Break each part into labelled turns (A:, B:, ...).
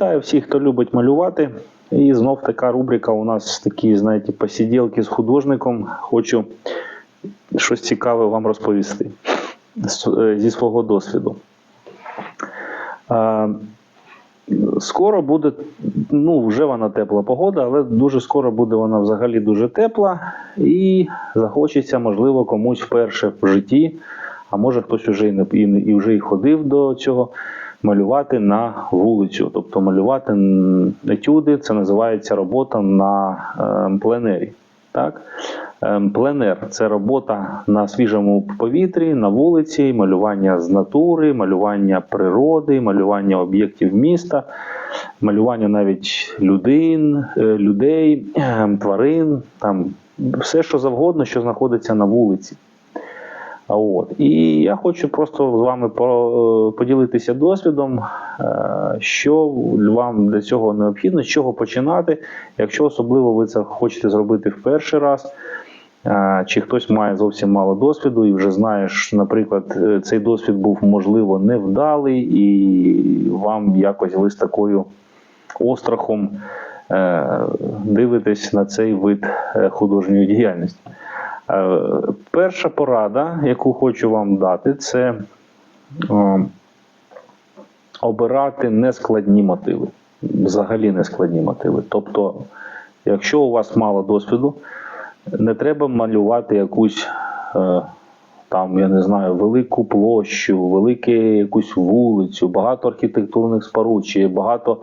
A: Вітаю всіх, хто любить малювати. І знов така рубрика у нас такі, знаєте, посиділки з художником. Хочу щось цікаве вам розповісти е, зі свого досвіду. Скоро буде, ну вже вона тепла погода, але дуже скоро буде вона взагалі дуже тепла, і захочеться, можливо, комусь вперше в житті, а може хтось уже і, і, і вже і ходив до цього, малювати на вулицю. Тобто малювати етюди, це називається робота на е, пленері. Так? Ем, Пленер це робота на свіжому повітрі, на вулиці, малювання з натури, малювання природи, малювання об'єктів міста, малювання навіть людин, е, людей, ем, тварин, там все, що завгодно, що знаходиться на вулиці. От. І я хочу просто з вами поділитися досвідом, е, що вам для цього необхідно, з чого починати, якщо особливо ви це хочете зробити в перший раз. е, Чи хтось має зовсім мало досвіду і вже знаєш, наприклад, е, цей досвід був можливо невдалий, і вам якось ви з такою острахом е, дивитесь на цей вид е, художньої діяльності. Е, Перша порада, яку хочу вам дати, це е, обирати нескладні мотиви. Взагалі нескладні мотиви. Тобто, якщо у вас мало досвіду, не треба малювати якусь е, там, я не знаю, велику площу, велику якусь вулицю, багато архітектурних споруд, чи багато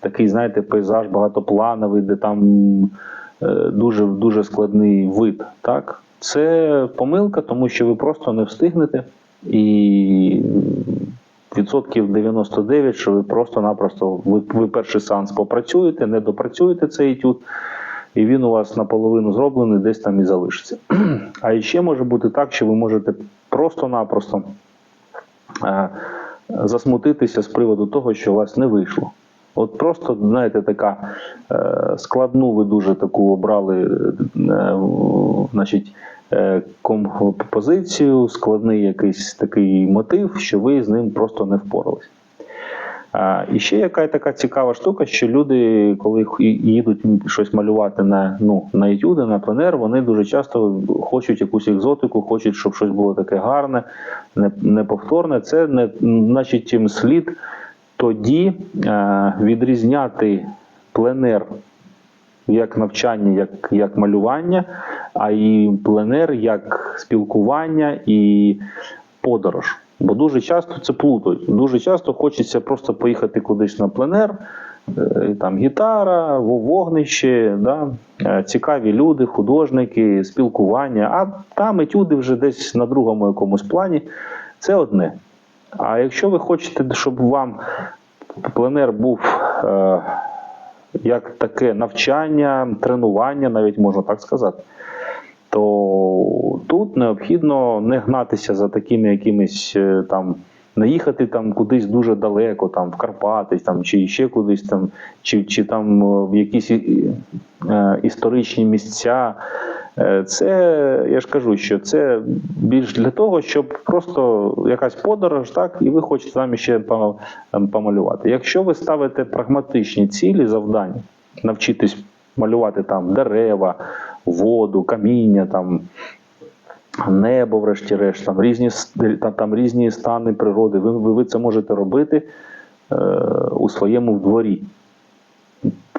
A: такий, знаєте, пейзаж багатоплановий, де там дуже, дуже складний вид. Так? Це помилка, тому що ви просто не встигнете і відсотків 99, що ви просто-напросто ви, ви перший сеанс попрацюєте, не допрацюєте цей етюд, і він у вас наполовину зроблений, десь там і залишиться. А ще може бути так, що ви можете просто-напросто е, засмутитися з приводу того, що у вас не вийшло. От просто, знаєте, така е, складну ви дуже таку обрали е, значить, е, композицію, складний якийсь такий мотив, що ви з ним просто не впорались. А, і ще яка така цікава штука, що люди, коли їдуть щось малювати на, ну, на етюди, на пленер, вони дуже часто хочуть якусь екзотику, хочуть, щоб щось було таке гарне, неповторне. Це не значить їм слід тоді е, відрізняти пленер як навчання, як, як малювання, а і пленер як спілкування і подорож. Бо дуже часто це плутають. Дуже часто хочеться просто поїхати кудись на пленер, е, там гітара, вогнище, да? е, цікаві люди, художники, спілкування, а там етюди вже десь на другому якомусь плані. Це одне. А якщо ви хочете, щоб вам пленер був е, як таке навчання, тренування, навіть можна так сказати, то тут необхідно не гнатися за такими якимись е, там. Не їхати там кудись дуже далеко, там в Карпати, там чи ще кудись там, чи, чи там е, в якісь е, історичні місця. Е, Це я ж кажу, що це більш для того, щоб просто якась подорож, так, і ви хочете там ще ем, помалювати. Якщо ви ставите прагматичні цілі завдання, навчитись малювати там дерева, воду, каміння, там небо, врешті-решт, там різні там, там різні стани природи. Ви, ви, ви це можете робити е, у своєму дворі.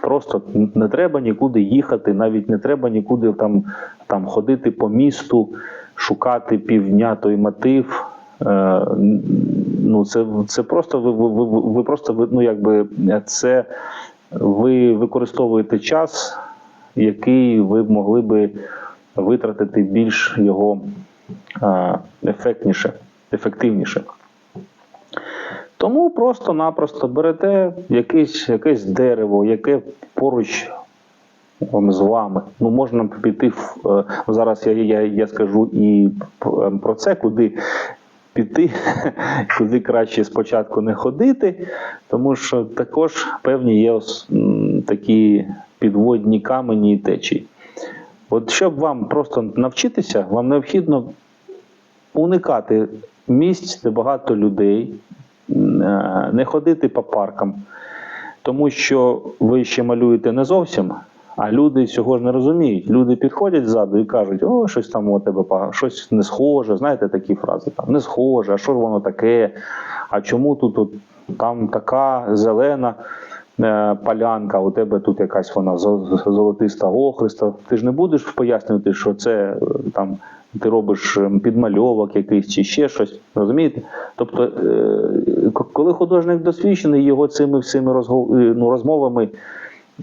A: Просто не треба нікуди їхати, навіть не треба нікуди там, там ходити по місту, шукати півдня той мотив. Е, ну, це, це просто ви, ви, ви, ви просто ну, якби це ви використовуєте час, який ви могли би витратити більш його е, ефектніше, ефективніше. Тому просто-напросто берете якесь, якесь дерево, яке поруч з вами. Ну, можна піти е, зараз. Я, я, я скажу і про це, куди піти, куди краще спочатку не ходити, тому що також певні є такі підводні камені і течії. От щоб вам просто навчитися, вам необхідно уникати місць, де багато людей, не ходити по паркам. Тому що ви ще малюєте не зовсім, а люди цього ж не розуміють. Люди підходять ззаду і кажуть, о, щось там у тебе щось не схоже. Знаєте такі фрази там не схоже, а що ж воно таке? А чому тут от, там така зелена е, полянка, у тебе тут якась вона зо- золотиста охриста. Ти ж не будеш пояснювати, що це е, там. Ти робиш е, підмальовок якийсь чи ще щось, розумієте? Тобто, е, коли художник досвідчений, його цими всіми ну, розмовами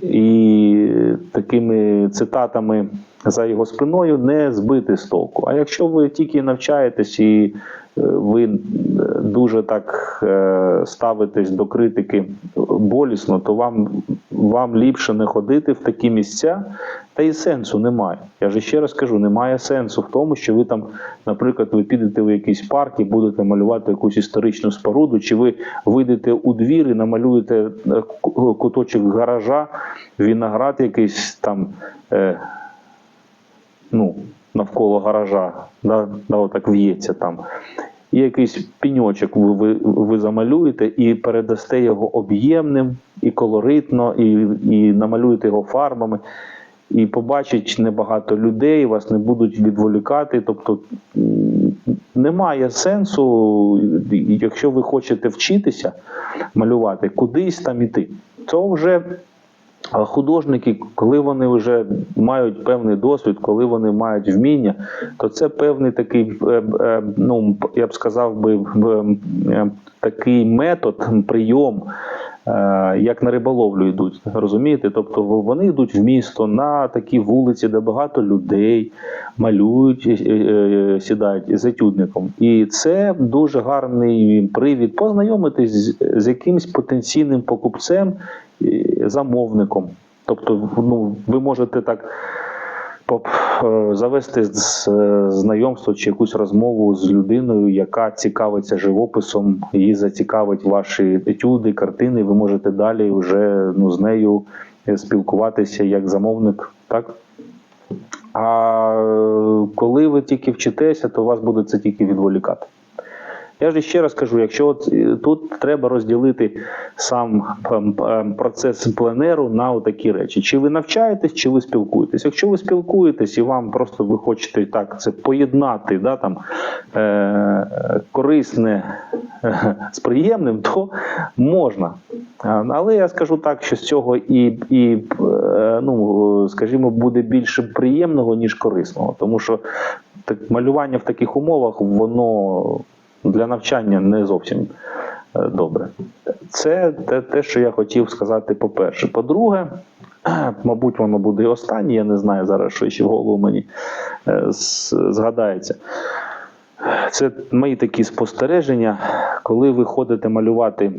A: і такими цитатами за його спиною не збити з толку. А якщо ви тільки навчаєтесь і е, ви е, дуже так е, ставитесь до критики болісно, то вам, вам ліпше не ходити в такі місця, та і сенсу немає. Я ж ще раз кажу, немає сенсу в тому, що ви там, наприклад, ви підете в якийсь парк і будете малювати якусь історичну споруду, чи ви вийдете у двір і намалюєте куточок гаража, виноград якийсь там. Ну, навколо гаража, да, да, отак в'ється там. І якийсь піньочок ви, ви, ви замалюєте і передасте його об'ємним і колоритно, і, і намалюєте його фарбами. І побачить небагато людей, вас не будуть відволікати. Тобто немає сенсу, якщо ви хочете вчитися малювати, кудись там іти. Це вже а художники, коли вони вже мають певний досвід, коли вони мають вміння, то це певний такий, е, е, ну я б сказав би, е, такий метод, прийом, як на риболовлю йдуть. Розумієте? Тобто вони йдуть в місто на такі вулиці, де багато людей малюють, е, е, сідають з етюдником. І це дуже гарний привід познайомитись з, якимсь потенційним покупцем замовником. Тобто, ну, ви можете так е, завести з- е, знайомство чи якусь розмову з людиною, яка цікавиться живописом, її зацікавить ваші етюди, картини. Ви можете далі вже ну, з нею е, спілкуватися як замовник. Так? А е, коли ви тільки вчитеся, то вас буде це тільки відволікати. Я ж ще раз кажу, якщо от е, тут треба розділити сам ем, ем, процес пленеру на такі речі: чи ви навчаєтесь, чи ви спілкуєтесь. Якщо ви спілкуєтесь і вам просто ви хочете так це поєднати, да, там, е- корисне е, з приємним, то можна. Але я скажу так, що з цього і, і е, ну, скажімо, буде більше приємного, ніж корисного. Тому що так, малювання в таких умовах, воно для навчання не зовсім е, добре. Це те, те, що я хотів сказати, по-перше. По-друге, мабуть, воно буде і останнє, я не знаю зараз, що ще в голову мені е, згадається. Це мої такі спостереження, коли ви ходите малювати.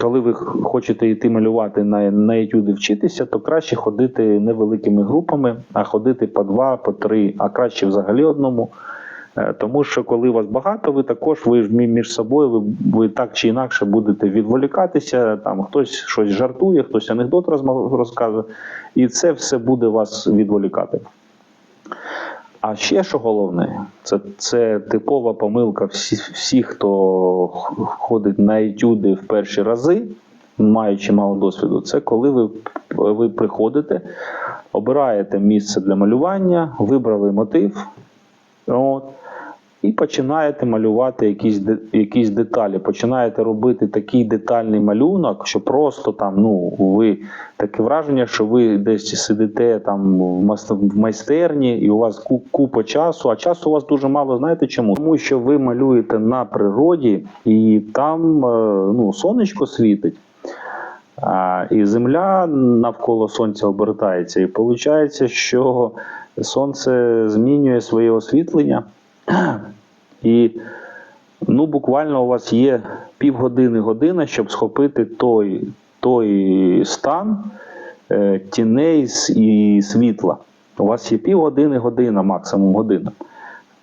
A: Коли ви хочете йти малювати на, на етюди вчитися, то краще ходити невеликими групами, а ходити по два, по три, а краще взагалі одному. Е, Тому що коли вас багато, ви також ви між собою ви, ви так чи інакше будете відволікатися. Там хтось щось жартує, хтось анекдот розказує, і це все буде вас відволікати. А ще що головне, це, це типова помилка всі, всіх, хто ходить на етюди в перші рази, маючи мало досвіду. Це коли ви, ви приходите, обираєте місце для малювання, вибрали мотив. От, і починаєте малювати якісь, якісь деталі. Починаєте робити такий детальний малюнок, що просто там, ну, ви таке враження, що ви десь сидите там в майстерні, і у вас купа часу, а часу у вас дуже мало. Знаєте чому? Тому що ви малюєте на природі, і там е, ну, сонечко світить. А, і Земля навколо Сонця обертається. І виходить, що Сонце змінює своє освітлення. І ну, буквально у вас є півгодини година, щоб схопити той, той стан е, тіней і світла. У вас є півгодини, година, максимум година.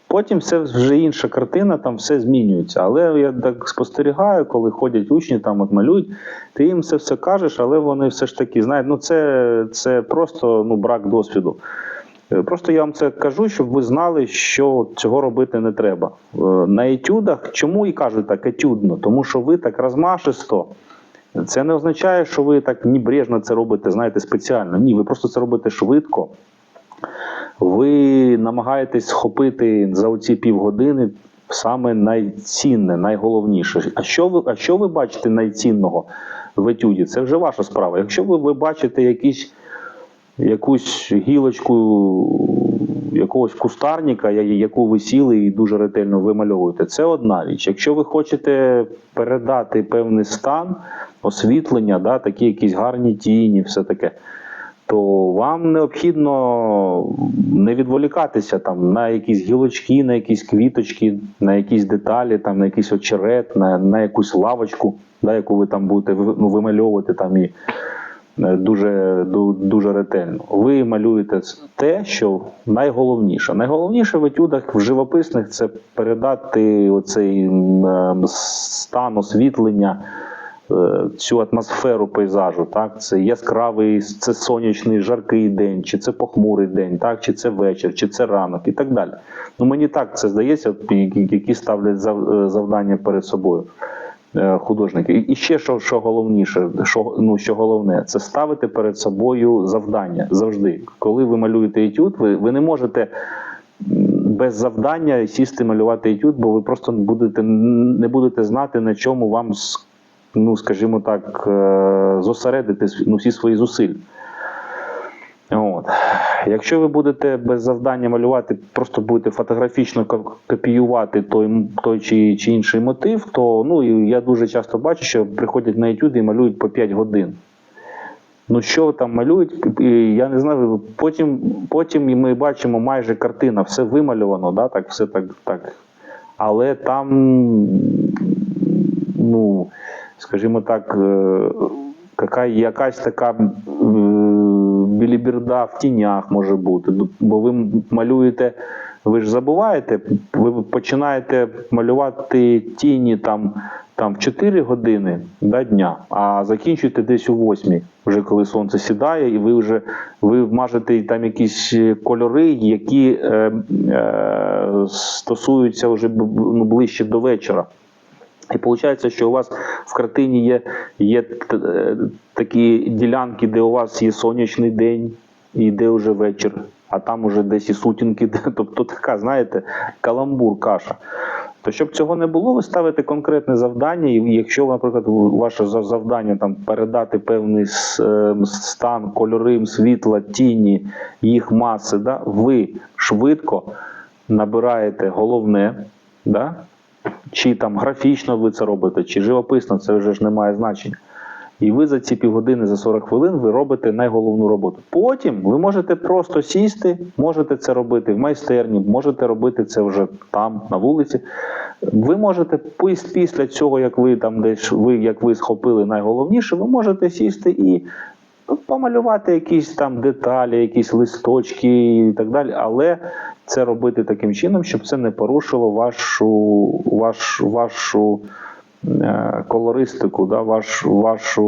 A: Потім все вже інша картина, там все змінюється. Але я так спостерігаю, коли ходять учні, там от малюють, ти їм це все кажеш, але вони все ж таки знають, ну це, це просто ну, брак досвіду. Е, Просто я вам це кажу, щоб ви знали, що цього робити не треба. Е, На етюдах, чому і кажуть так етюдно? Тому що ви так розмашисто Це не означає, що ви так небрежно це робите, знаєте, спеціально. Ні, ви просто це робите швидко. Ви намагаєтесь схопити за оці півгодини саме найцінне, найголовніше. А що ви, а що ви бачите найцінного в етюді? Це вже ваша справа. Якщо ви, ви бачите якісь, якусь гілочку якогось кустарника, яку ви сіли і дуже ретельно вимальовуєте, це одна річ. Якщо ви хочете передати певний стан, освітлення, да, такі якісь гарні тіні, все таке то вам необхідно не відволікатися там на якісь гілочки, на якісь квіточки, на якісь деталі, там на якийсь очерет, на, на якусь лавочку, да, яку ви там будете ну, вимальовувати там і дуже, дуже ретельно. Ви малюєте те, що найголовніше. Найголовніше в етюдах в живописних це передати оцей е, стан освітлення е, цю атмосферу пейзажу. Так? Це яскравий, це сонячний, жаркий день, чи це похмурий день, так? чи це вечір, чи це ранок і так далі. Ну, мені так це здається, які ставлять е, завдання перед собою. Е, Художники. І- І ще що, що головніше, що, ну, що головне, це ставити перед собою завдання завжди. Коли ви малюєте етюд, ви, ви не можете без завдання сісти малювати етюд, бо ви просто будете, не будете знати, на чому вам ну, скажімо так, е, зосередити ну, всі свої зусилля. От. Якщо ви будете без завдання малювати, просто будете фотографічно копіювати той, той чи, чи інший мотив, то ну, я дуже часто бачу, що приходять на етюди і малюють по 5 годин. Ну, що там малюють, я не знаю. Потім, потім ми бачимо майже картина, все вимальовано, да, так, все так, так. Але там, ну, скажімо так, е, яка, якась така біліберда в тінях може бути. Бо ви малюєте, ви ж забуваєте, ви починаєте малювати тіні там, там в 4 години да, дня, а закінчуєте десь у 8, вже коли сонце сідає, і ви вже ви мажете там якісь кольори, які е, е, стосуються вже ну, ближче до вечора. І виходить, що у вас в картині є, є е, такі ділянки, де у вас є сонячний день і де вже вечір, а там уже десь і сутінки, тобто така, знаєте, каламбур, каша. То щоб цього не було, ви ставите конкретне завдання, і якщо, наприклад, ваше завдання там передати певний е, стан, кольори, світла, тіні, їх маси, да, ви швидко набираєте головне, да, чи там графічно ви це робите, чи живописно, це вже ж не має значення. І ви за ці півгодини, за 40 хвилин ви робите найголовну роботу. Потім ви можете просто сісти, можете це робити в майстерні, можете робити це вже там, на вулиці. Ви можете після цього, як ви там десь ви, як ви схопили найголовніше, ви можете сісти і помалювати якісь там деталі, якісь листочки і так далі, але це робити таким чином, щоб це не порушило вашу, ваш, вашу е, колористику, да, ваш, вашу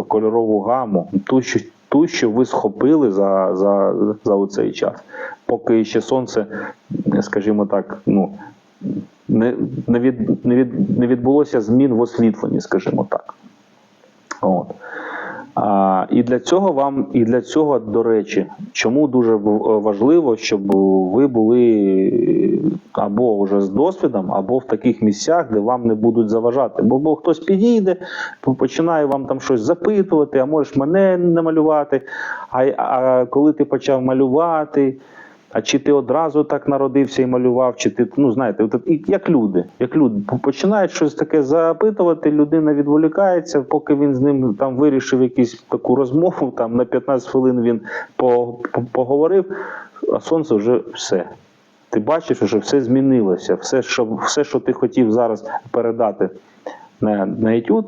A: е, кольорову гаму, ту, що, ту, що ви схопили за, за, за оцей час. Поки ще сонце, скажімо так, ну, не, не, від, не, від, не відбулося змін в освітленні, скажімо так. От. І для цього вам, і для цього, до речі, чому дуже важливо, щоб ви були або вже з досвідом, або в таких місцях, де вам не будуть заважати. Бо, бо хтось підійде, починає вам там щось запитувати, а можеш мене намалювати. А, а коли ти почав малювати, а чи ти одразу так народився і малював, чи ти, ну знаєте, от, як люди, як люди починають щось таке запитувати, людина відволікається, поки він з ним там вирішив якусь таку розмову, там на 15 хвилин він по, по- поговорив, а сонце вже все. Ти бачиш, що все змінилося. Все, що, все, що ти хотів зараз передати на, на етюд,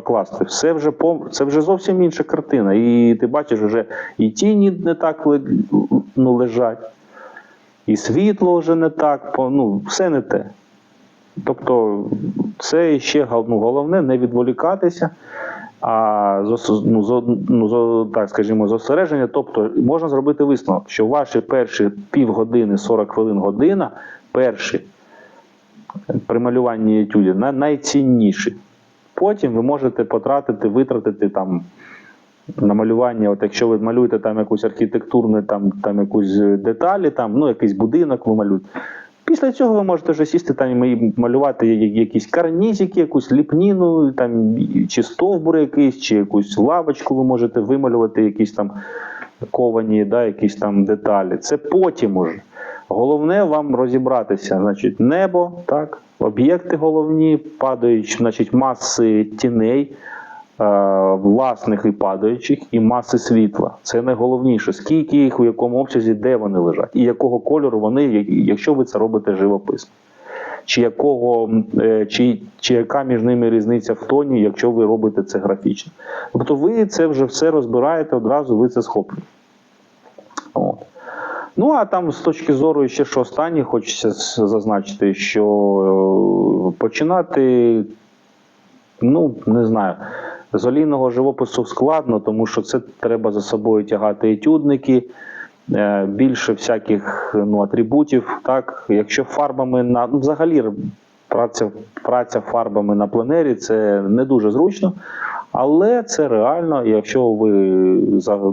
A: покласти, все вже пов- це вже зовсім інша картина. І ти бачиш, вже і тіні не так ну, лежать, і світло вже не так, ну, все не те. Тобто, це ще ну, головне не відволікатися, а ну, ну, так скажімо, зосередження. Тобто можна зробити висновок, що ваші перші півгодини, 40 хвилин година, перші при малюванні етюді на- найцінніші. Потім ви можете потратити, витратити там на малювання. От якщо ви малюєте там якусь архітектурну, там, там якусь деталі, там, ну, якийсь будинок ви малюєте. Після цього ви можете вже сісти там і малювати якісь карнізики, якусь ліпніну, там, чи стовбур якийсь, чи якусь лавочку ви можете вималювати, якісь там ковані, да, якісь там деталі. Це потім уже. Головне вам розібратися, значить, небо, так, об'єкти головні, падають, значить, маси тіней, е, власних і падаючих, і маси світла. Це найголовніше. Скільки їх, у якому обсязі, де вони лежать, і якого кольору вони, якщо ви це робите живописно. Чи якого, е, чи, чи яка між ними різниця в тоні, якщо ви робите це графічно. Тобто ви це вже все розбираєте одразу, ви це схоплюєте. От. Ну, а там з точки зору ще що останнє, хочеться зазначити, що е, починати, ну, не знаю, з олійного живопису складно, тому що це треба за собою тягати етюдники, е, більше всяких ну, атрибутів. Так? Якщо фарбами на ну, взагалі праця, праця фарбами на пленері це не дуже зручно, але це реально, якщо ви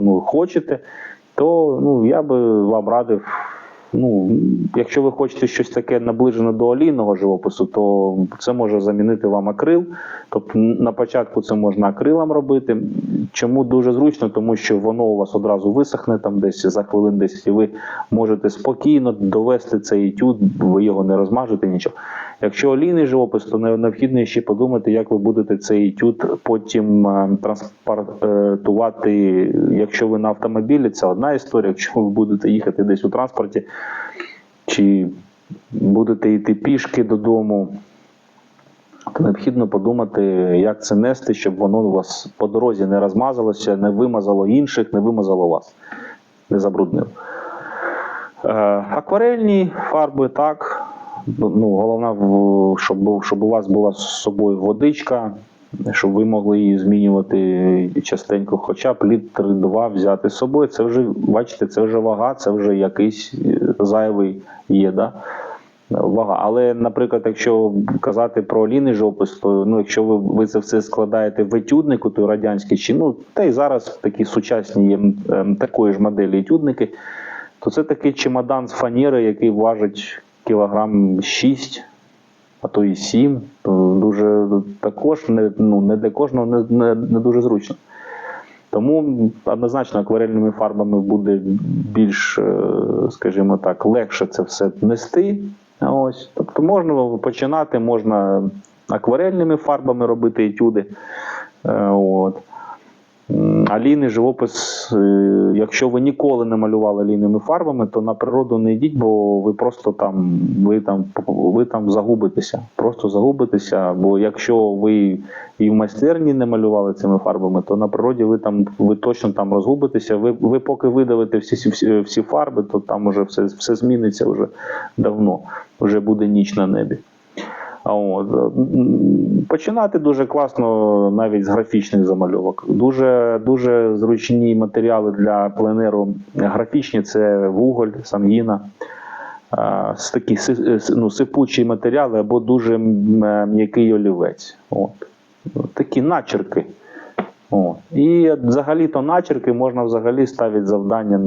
A: ну, хочете, то ну, я би вам радив. Ну, якщо ви хочете щось таке наближене до олійного живопису, то це може замінити вам акрил. Тобто на початку це можна акрилом робити. Чому дуже зручно? Тому що воно у вас одразу висохне там десь за хвилин 10, і ви можете спокійно довести цей етюд, ви його не розмажете, нічого. Якщо олійний живопис, то не- необхідно ще подумати, як ви будете цей етюд потім е, транспортувати. Якщо ви на автомобілі, це одна історія. Якщо ви будете їхати десь у транспорті, чи будете йти пішки додому, то необхідно подумати, як це нести, щоб воно у вас по дорозі не розмазалося, не вимазало інших, не вимазало вас, не забруднило. Е, Акварельні фарби так. Ну, головне, щоб, щоб у вас була з собою водичка, щоб ви могли її змінювати частенько, хоча б літр два взяти з собою. Це вже, бачите, це вже вага, це вже якийсь е, зайвий є. Да? Вага. Але, наприклад, якщо казати про олійний живопис, то ну, якщо ви, ви це все складаєте в етюднику, то радянський чи ну, та й зараз такі сучасні є ем, такої ж моделі етюдники, то це такий чемодан з фанери, який важить кілограм 6, а то і сім. Дуже також не, ну, не для кожного не, не, не дуже зручно. Тому однозначно акварельними фарбами буде більш, е, скажімо так, легше це все нести. Ось. Тобто можна починати, можна акварельними фарбами робити етюди. Е, От. М, Алійний живопис, е, якщо ви ніколи не малювали алійними фарбами, то на природу не йдіть, бо ви просто там, ви там, ви там загубитеся. Просто загубитеся. Бо якщо ви і в майстерні не малювали цими фарбами, то на природі ви там ви точно там розгубитеся. Ви, ви поки видавите всі, всі, всі фарби, то там уже все, все зміниться вже давно. Вже буде ніч на небі. От, починати дуже класно навіть з графічних замальовок. Дуже, дуже зручні матеріали для пленеру графічні це вуголь, сангіна. Такі е, ну, сипучі матеріали або дуже е, м'який олівець. От. Такі начерки. От. І взагалі-то начерки можна взагалі ставити завдання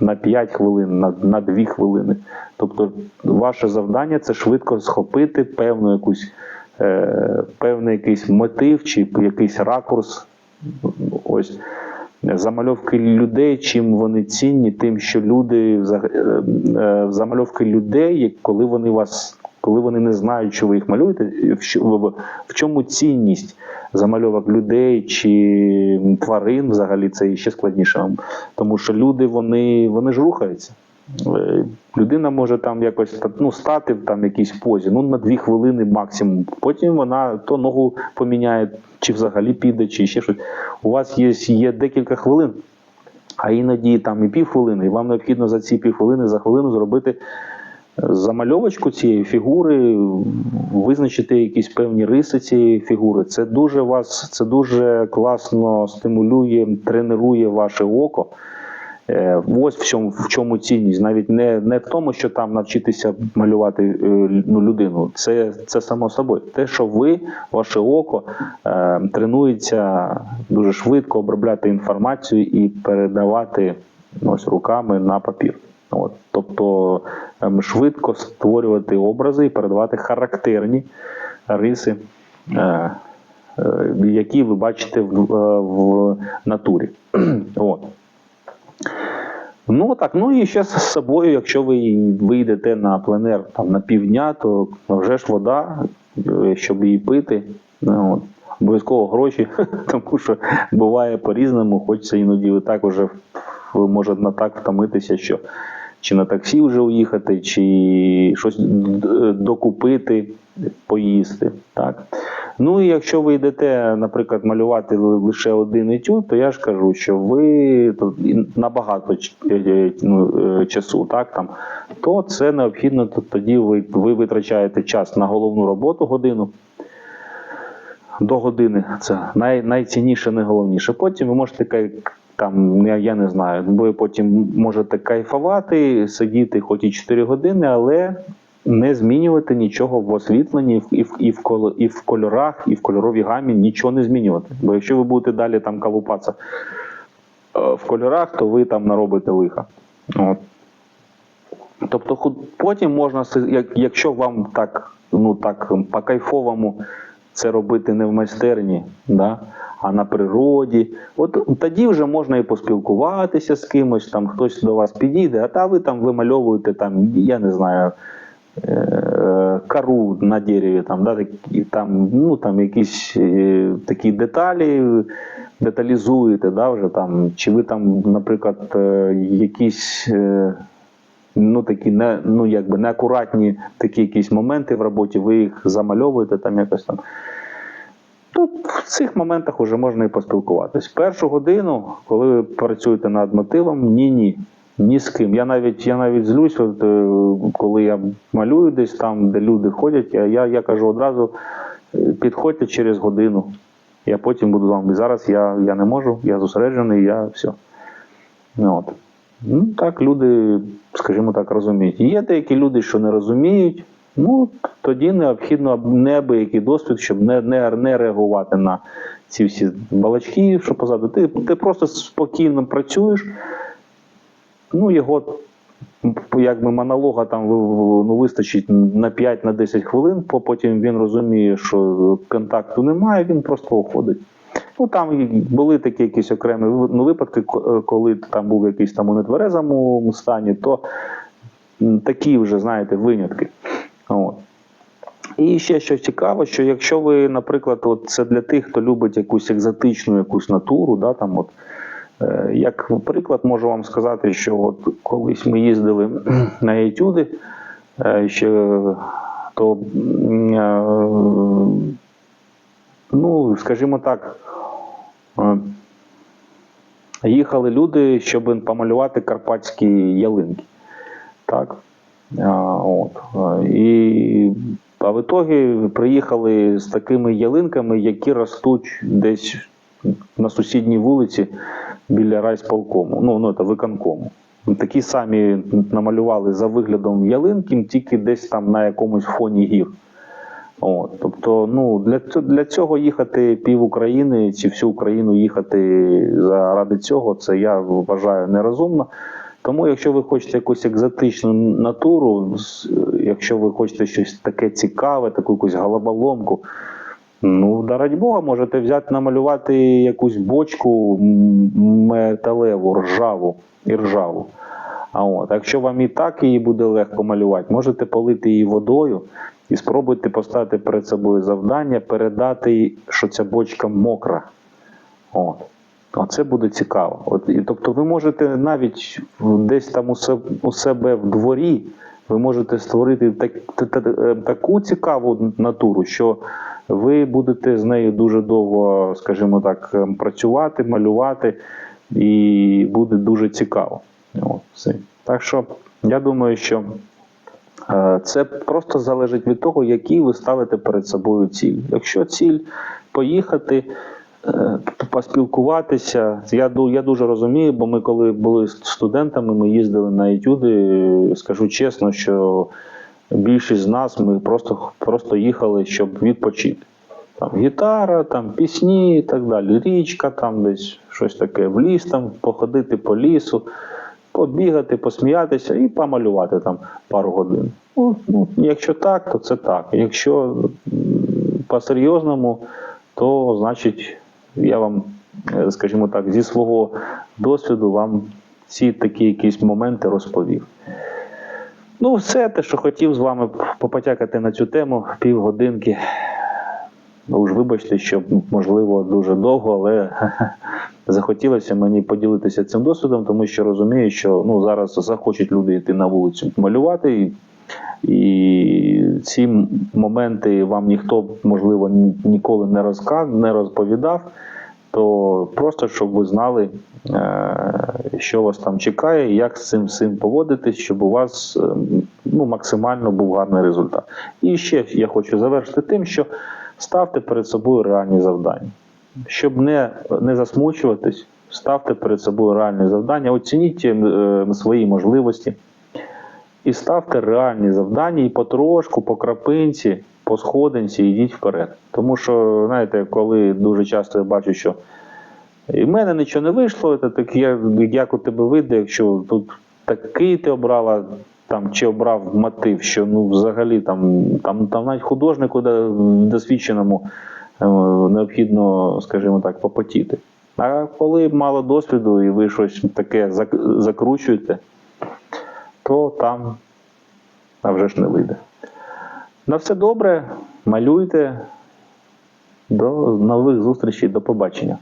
A: на 5 хвилин, на, на 2 хвилини. Тобто, ваше завдання це швидко схопити певну якусь, е, певний якийсь мотив чи якийсь ракурс. Ось. Замальовки людей, чим вони цінні, тим, що люди е, е, замальовки людей, коли вони вас, коли вони не знають, що ви їх малюєте, в чому цінність замальовок людей чи тварин, взагалі це ще складніше. Тому що люди вони, вони ж рухаються. Е, Людина може там якось ну, стати в там якійсь позі, ну на дві хвилини максимум. Потім вона то ногу поміняє, чи взагалі піде, чи ще щось. У вас є, є декілька хвилин, а іноді там і півхвилини, і вам необхідно за ці півхвилини, за хвилину зробити замальовочку цієї фігури, визначити якісь певні риси цієї фігури. Це дуже вас, це дуже класно стимулює, тренує ваше око. Е, Ось в чому, в чому цінність, навіть не, не в тому, що там навчитися малювати е, ну, людину. Це, це само собою. Те, що ви, ваше око, е, тренується дуже швидко обробляти інформацію і передавати ну, ось, руками на папір. От. Тобто ем, швидко створювати образи і передавати характерні риси, е, е, які ви бачите в, е, в натурі. От. Ну так, ну і ще з собою, якщо ви вийдете на пленер там, на півдня, то вже ж вода, щоб її пити. Ну. Обов'язково гроші, тому що буває по-різному, хочеться іноді ви так уже може на так втомитися, що чи на таксі вже уїхати, чи щось докупити, поїсти. Так. Ну і якщо ви йдете, наприклад, малювати лише один етюд, то я ж кажу, що ви набагато е, е, ну, е, часу, так там, то це необхідно, то тоді ви, ви витрачаєте час на головну роботу годину. До години це най, найцінніше, найголовніше. Потім ви можете там, я, я не знаю, ви потім можете кайфувати, сидіти хоч і 4 години, але не змінювати нічого в освітленні і в, і в, і в кольорах, і в кольоровій гамі нічого не змінювати. Бо якщо ви будете далі там калупатися е, в кольорах, то ви там наробите лиха. От. Тобто потім можна, якщо вам так, ну так по кайфовому це робити не в майстерні, да, а на природі, от тоді вже можна і поспілкуватися з кимось, там хтось до вас підійде, а та ви там вимальовуєте там, я не знаю. е, Кару на дереві, там, да, такі, там, ну, там якісь е, такі деталі деталізуєте, да, вже там, чи ви там, наприклад, е, якісь ну, такі не, ну, якби неакуратні такі якісь моменти в роботі, ви їх замальовуєте там якось там. Тут в цих моментах вже можна і поспілкуватись. Першу годину, коли ви працюєте над мотивом, ні-ні. Ні з ким. Я навіть я навіть злюсь, от, е, коли я малюю десь там, де люди ходять, я, я, я кажу одразу: е, підходьте через годину. Я потім буду з вами. Зараз я, я не можу, я зосереджений, я все. Ну, от. Ну, так люди, скажімо так, розуміють. Є деякі люди, що не розуміють. Ну, тоді необхідно неабиякий досвід, щоб не, не, не реагувати на ці всі балачки, що позаду. Ти, ти просто спокійно працюєш, ну, його якби монолога там ну, вистачить на 5-10 хвилин, потім він розуміє, що контакту немає, він просто уходить. Ну там були такі якісь окремі ну, випадки, коли там був якийсь там у нетверезому стані, то такі вже, знаєте, винятки. От. І ще що цікаво, що якщо ви, наприклад, от це для тих, хто любить якусь екзотичну якусь натуру, да, там от, е, як приклад можу вам сказати, що от колись ми їздили на етюди, е, ще то е, ну, скажімо так, е, їхали люди, щоб помалювати карпатські ялинки. Так. А, от. І, а в ітогі приїхали з такими ялинками, які ростуть десь на сусідній вулиці біля райсполкому, ну, ну це виконкому. Такі самі намалювали за виглядом ялинки, тільки десь там на якомусь фоні гір. От, тобто, ну для для цього їхати пів України чи всю Україну їхати заради цього, це я вважаю нерозумно. Тому, якщо ви хочете якусь екзотичну натуру, якщо ви хочете щось таке цікаве, таку якусь головоломку, ну, да раді Бога, можете взяти намалювати якусь бочку металеву, ржаву і ржаву. А от, якщо вам і так її буде легко малювати, можете полити її водою і спробуйте поставити перед собою завдання, передати, що ця бочка мокра. От. Оце буде цікаво. От, і, тобто ви можете навіть десь там у себе, у себе в дворі, ви можете створити так, та- та- е, таку цікаву натуру, що ви будете з нею дуже довго, скажімо так, е, працювати, малювати, і буде дуже цікаво. От, все. Так що я думаю, що Це просто залежить від того, які ви ставите перед собою ціль. Якщо ціль поїхати е, поспілкуватися. Я, я дуже розумію, бо ми, коли були студентами, ми їздили на етюди. Скажу чесно, що більшість з нас ми просто, просто їхали, щоб відпочити. Там гітара, там пісні і так далі. Річка, там десь щось таке, в ліс, там, походити по лісу, побігати, посміятися і помалювати там пару годин. Ну, ну, якщо так, то це так. Якщо по-серйозному, то значить я вам, е, скажімо так, зі свого досвіду вам ці такі якісь моменти розповів. Ну, все те, що хотів з вами попотякати на цю тему півгодинки. Ну, уж вибачте, що можливо дуже довго, але захотілося мені поділитися цим досвідом, тому що розумію, що ну, зараз захочуть люди йти на вулицю малювати. І, і ці моменти вам ніхто, можливо, ніколи не розказ, не розповідав. То просто щоб ви знали, е, що вас там чекає, як з цим всім поводитись, щоб у вас е, ну, максимально був гарний результат. І ще я хочу завершити тим, що ставте перед собою реальні завдання. Щоб не, не засмучуватись, ставте перед собою реальні завдання, оцініть е, свої можливості і ставте реальні завдання, і потрошку, по крапинці, по сходинці йдіть вперед. Тому що, знаєте, коли дуже часто я бачу, що і в мене нічого не вийшло, це так я, як у тебе вийде, якщо тут такий ти обрала там, чи обрав мотив, що ну взагалі там, там, там навіть художнику досвідченому необхідно, скажімо так, попотіти. А коли мало досвіду і ви щось таке закручуєте, то там вже ж не вийде. На все добре, малюйте. До нових зустрічей, до побачення.